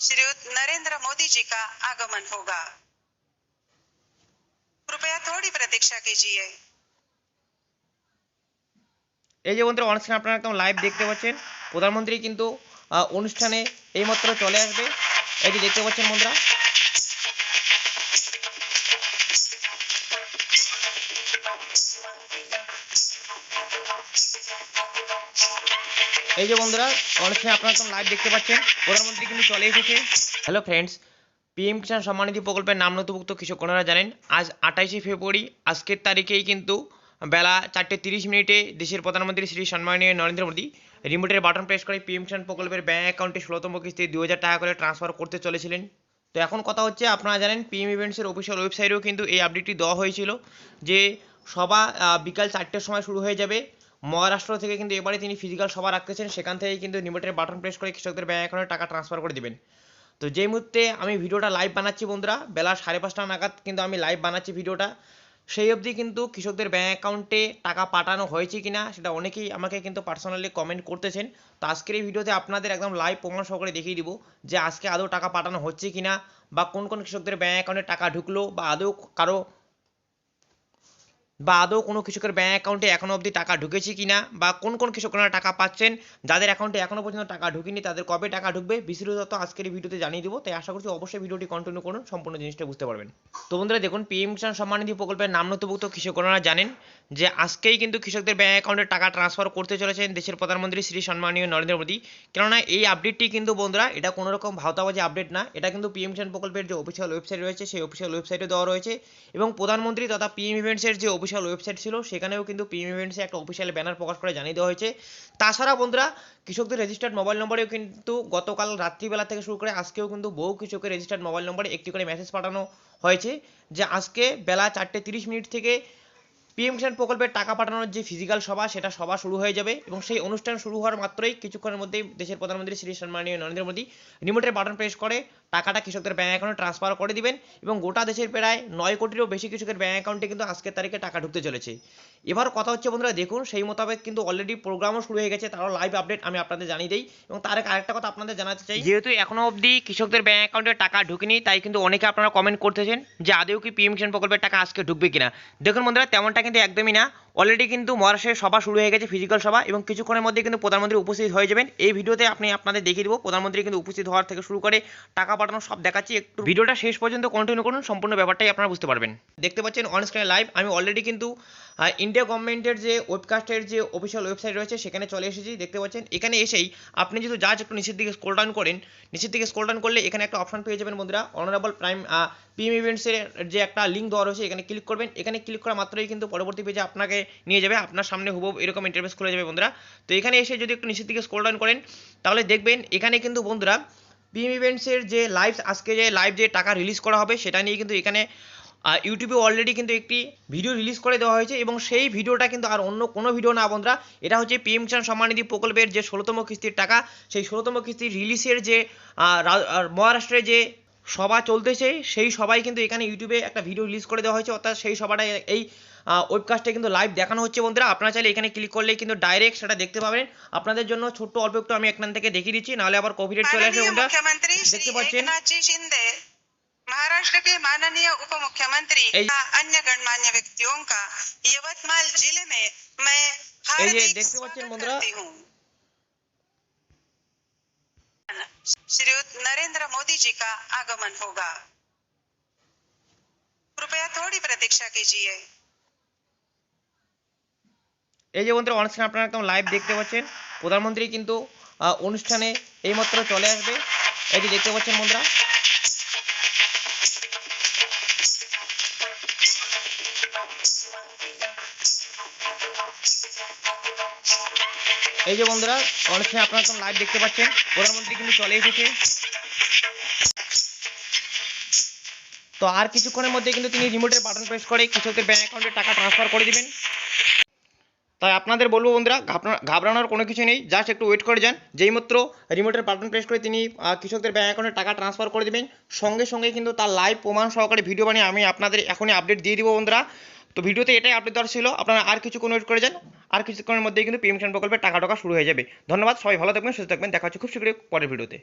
श्रीयुत नरेंद्र मोदी जी का आगमन होगा कृपया थोड़ी प्रतीक्षा कीजिए এই যে বন্ধুরা অনস্ক্রিন আপনারা একদম লাইভ দেখতে পাচ্ছেন প্রধানমন্ত্রী কিন্তু আহ, অনুষ্ঠানে এইমাত্র চলে আসবে এটি দেখতে পাচ্ছেন বন্ধুরা এই যে বন্ধুরা অনুষ্ঠানে আপনারা একদম লাইভ দেখতে পাচ্ছেন। প্রধানমন্ত্রী কিন্তু চলে এসেছে। Hello friends PM Kisan Samman Nidhi প্রকল্পের নাম নথিভুক্ত কৃষক কন্যারা জানেন, আজ আঠাইশে ফেব্রুয়ারি, আজকের তারিখেই কিন্তু বেলা চারটে তিরিশ মিনিটে দেশের প্রধানমন্ত্রী শ্রী সম্মানীয় নরেন্দ্র মোদী রিমোটের বাটন প্রেস করে পিএম কিষাণ প্রকল্পের ব্যাঙ্ক অ্যাকাউন্টে ষোলোতম কিস্তি দু হাজার টাকা করে ট্রান্সফার করতে চলেছিলেন। তো এখন কথা হচ্ছে, আপনারা জানেন পিএম ইভেন্টসের অফিসিয়াল ওয়েবসাইটেও কিন্তু এই আপডেটটি দেওয়া হয়েছিল যে সভা বিকাল চারটের সময় শুরু হয়ে যাবে। মহারাষ্ট্র থেকে কিন্তু এবারে তিনি ফিজিক্যাল সভা রাখতেছেন। সেখান থেকে কিন্তু রিমোটের বাটন প্রেস করে কৃষকদের ব্যাঙ্ক অ্যাকাউন্টে টাকা ট্রান্সফার করে দেবেন। তো যেই মুহূর্তে আমি ভিডিওটা লাইভ বানাচ্ছি বন্ধুরা, বেলা সাড়ে পাঁচটা নাগাদ কিন্তু আমি লাইভ বানাচ্ছি ভিডিওটা, সেই অবধি কিন্তু কৃষকদের ব্যাঙ্ক অ্যাকাউন্টে টাকা পাঠানো হয়েছে কিনা সেটা অনেকেই আমাকে কিন্তু পার্সোনালি কমেন্ট করতেছেন। তো আজকের এই ভিডিওতে আপনাদের একদম লাইভ প্রমাণ সহকারে দেখিয়ে দিব যে আজকে আদৌ টাকা পাঠানো হচ্ছে কিনা বা কোন কোন কৃষকদের ব্যাঙ্ক অ্যাকাউন্টে টাকা ঢুকলো বা আদৌ কারও বা আদৌ কোনো কৃষকের ব্যাঙ্ক অ্যাকাউন্টে এখনও অবধি টাকা ঢুকেছে কিনা বা কোন কোন কৃষকরা টাকা পাচ্ছেন, যাদের অ্যাকাউন্টে এখনও পর্যন্ত টাকা ঢুকেনি, তাদের কবে টাকা ঢুকবে, বিস্তারিত আজকের এই ভিডিওতে জানিয়ে দিব। তাই আশা করছি অবশ্যই ভিডিওটি কন্টিনিউ করুন, সম্পূর্ণ জিনিসটা বুঝতে পারবেন। তো বন্ধুরা, দেখুন পিএম কিষাণ সম্মান নিধি প্রকল্পের নাম নথিভুক্ত কৃষকরা জানেন যে আজকেই কিন্তু কৃষকদের ব্যাঙ্ক অ্যাকাউন্টে টাকা ট্রান্সফার করতে চলেছেন দেশের প্রধানমন্ত্রী শ্রী সম্মানীয় নরেন্দ্র মোদী। কেননা, এই আপডেটটি কিন্তু বন্ধুরা, এটা কোনো রকম ভাওতাবাজি আপডেট না, এটা কিন্তু পিএম কিষাণ প্রকল্পের যে অফিসিয়াল ওয়েবসাইট রয়েছে, সেই অফিসিয়াল ওয়েবসাইটে দেওয়া রয়েছে। এবং প্রধানমন্ত্রী তথা পিএম ইভেন্টসের যে অফিসিয়াল ওয়েবসাইট ছিল, সেখানেও কিন্তু পিএম ইভেন্টসে একটা অফিসিয়াল ব্যানার প্রকাশ করে জানিয়ে দেওয়া হয়েছে। তাছাড়া বন্ধুরা, কৃষকদের রেজিস্টার্ড মোবাইল নম্বরেও কিন্তু গতকাল রাত্রিবেলা থেকে শুরু করে আজকেও কিন্তু বহু কৃষকের রেজিস্টার্ড মোবাইল নম্বরে একটি করে মেসেজ পাঠানো হয়েছে, যে আজকে বেলা চারটে তিরিশ মিনিট থেকে পিএম কিষাণ প্রকল্পের টাকা পাঠানোর যে ফিজিক্যাল সভা, সেটা সভা শুরু হয়ে যাবে এবং সেই অনুষ্ঠান শুরু হওয়ার মাত্রই কিছুক্ষণের মধ্যেই দেশের প্রধানমন্ত্রী শ্রী সম্মানীয় নরেন্দ্র মোদী রিমোটের বাটন প্রেস করে। টাকাটা কৃষকদের ব্যাঙ্ক অ্যাকাউন্টে ট্রান্সফার করে দিবেন এবং গোটা দেশের প্রায় নয় কোটিরও বেশি কৃষকের ব্যাঙ্ক অ্যাকাউন্টে কিন্তু আজকের তারিখে টাকা ঢুকতে চলেছে। এবার কথা হচ্ছে, বন্ধুরা, দেখুন, সেই মোতাবেক কিন্তু অলরেডি প্রোগ্রামও শুরু হয়ে গেছে, তারও লাইভ আপডেট আমি আপনাদের জানিয়ে দিই। এবং তার আরেকটা কথা আপনাদের জানাতে চাই। যেহেতু এখনও অবধি কৃষকদের ব্যাঙ্ক অ্যাকাউন্টে টাকা ঢুকেনি, তাই কিন্তু অনেকে আপনারা কমেন্ট করতেছেন যে আদেও কি পিএম কিষাণ প্রকল্পের টাকা আজকে ঢুকবে কিনা। দেখুন, বন্ধুরা, তেমনটা কিন্তু একদমই না। অলরেডি কিন্তু মহারাষ্ট্রের সভা শুরু হয়ে গেছে ফিজিক্যাল সভা, এবং কিছুক্ষণের মধ্যে কিন্তু প্রধানমন্ত্রী উপস্থিত হয়ে যাবেন। এই ভিডিওতে আপনি আপনাদের দেখিয়ে দেবো, প্রধানমন্ত্রী কিন্তু উপস্থিত হওয়ার থেকে শুরু করে টাকা পাঠানো সব দেখাচ্ছি একটু ভিডিওটা শেষ পর্যন্ত কন্টিনিউ করুন সম্পূর্ণ ব্যাপারটাই আপনারা বুঝতে পারবেন। দেখতে পাচ্ছেন অন স্ক্রিনে লাইভ আমি অলরেডি কিন্তু ইন্ডিয়া গভর্নমেন্টের যে ওয়েবকাস্টের যে অফিসিয়াল ওয়েবসাইট রয়েছে সেখানে চলে এসেছি দেখতে পাচ্ছেন। এখানে এসেই আপনি যদি জাস্ট একটু নিচের দিকে স্ক্রল ডাউন করেন নিচের দিকে স্ক্রল ডাউন করলে এখানে একটা অপশন পেয়ে যাবেন বন্ধুরা অনারেবল প্রাইম পিএম ইভেন্টসের যে একটা লিঙ্ক দেওয়া রয়েছে এখানে ক্লিক করবেন। এখানে ক্লিক করা মাত্রই কিন্তু পরবর্তী পেজে আপনাকে নিয়ে যাবে আপনার সামনে হুব এরকম ইন্টারফেস খুলে যাবে বন্ধুরা। তো এখানে এসে যদি একটু নিচের দিকে স্ক্রল ডাউন করেন তাহলে দেখবেন এখানে কিন্তু বন্ধুরা পিএম ইভেন্টসের যে লাইভ আজকে যে লাইভ যে টাকা রিলিজ করা হবে, সেটা নিয়ে কিন্তু এখানে ইউটিউবে অলরেডি কিন্তু একটি ভিডিও রিলিজ করে দেওয়া হয়েছে এবং সেই ভিডিওটা কিন্তু আর অন্য কোনো ভিডিও না বন্ধুরা। এটা হচ্ছে পিএম কিষাণ সম্মানিধি প্রকল্পের যে ষোলোতম কিস্তির টাকা, সেই ষোলোতম কিস্তির রিলিজের যে মহারাষ্ট্রে যে সভা চলতেছে সেই সবাই কিন্তু এখানে ইউটিউবে একটা ভিডিও রিলিজ করে দেওয়া হয়েছে অর্থাৎ সেই সভাটা এই ওয়েবকাস্টে কিন্তু লাইভ দেখানো হচ্ছে বন্ধুরা। আপনারা চাইলে এখানে ক্লিক করলে কিন্তু ডাইরেক্ট সেটা দেখতে পাবেন। আপনাদের জন্য ছোট্ট অল্প একটু আমি এখান থেকে দেখিয়ে দিচ্ছি নাহলে আবার কোভিড চলে আসবে বন্ধুরা। দেখতে পাচ্ছেন? महाराष्ट्र के माननीय उप मुख्यमंत्री अन्य गणमान्य व्यक्तियों का यवतमाल जिले में मैं देखते बच्चे बंधुरा श्रीयुत नरेंद्र मोदी जी का आगमन होगा कृपया थोड़ी प्रतीक्षा कीजिए এই যে বন্ধুরা অনুষ্ঠানে আপনারা একদম লাইভ দেখতে পাচ্ছেন প্রধানমন্ত্রী কিন্তু আহ, অনুষ্ঠানে এইমাত্র চলে আসবে এটি দেখতে পাচ্ছেন বন্ধুরা এই যে বন্ধুরা অনুষ্ঠানে আপনারা একদম লাইভ দেখতে পাচ্ছেন, প্রধানমন্ত্রী কিন্তু চলে এসেছে। তো আর কিছুক্ষণের মধ্যে কিন্তু তিনি রিমোটের বাটন প্রেস করে কৃষকদের ব্যাঙ্ক অ্যাকাউন্টে টাকা ট্রান্সফার করে দিবেন। তাই আপনাদের বলব বন্ধুরা, ঘাবড়া- ঘাবড়ানোর কোনো কিছু নেই জাস্ট একটু ওয়েট করে যান। যেই মাত্র রিমোটের বাটন প্রেস করে তিনি কৃষকদের ব্যাঙ্ক অ্যাকাউন্টে টাকা ট্রান্সফার করে দেবেন, সঙ্গে সঙ্গে কিন্তু তার লাইভ প্রমাণ সহকারে ভিডিও বানিয়ে আমি আপনাদের এখনই আপডেট দিয়ে দিব বন্ধুরা। তো ভিডিওতে এটাই আপডেট দেওয়ার ছিল, আপনারা আর কিছুক্ষণ ওয়েট করে যান, আর কিছুক্ষণের মধ্যেই কিন্তু পিএম কিষাণ প্রকল্পের টাকা টাকা শুরু হয়ে যাবে। ধন্যবাদ, সবাই ভালো থাকবেন, সুস্থ থাকবেন, দেখা হচ্ছে খুব শীঘ্রই পরের ভিডিওতে।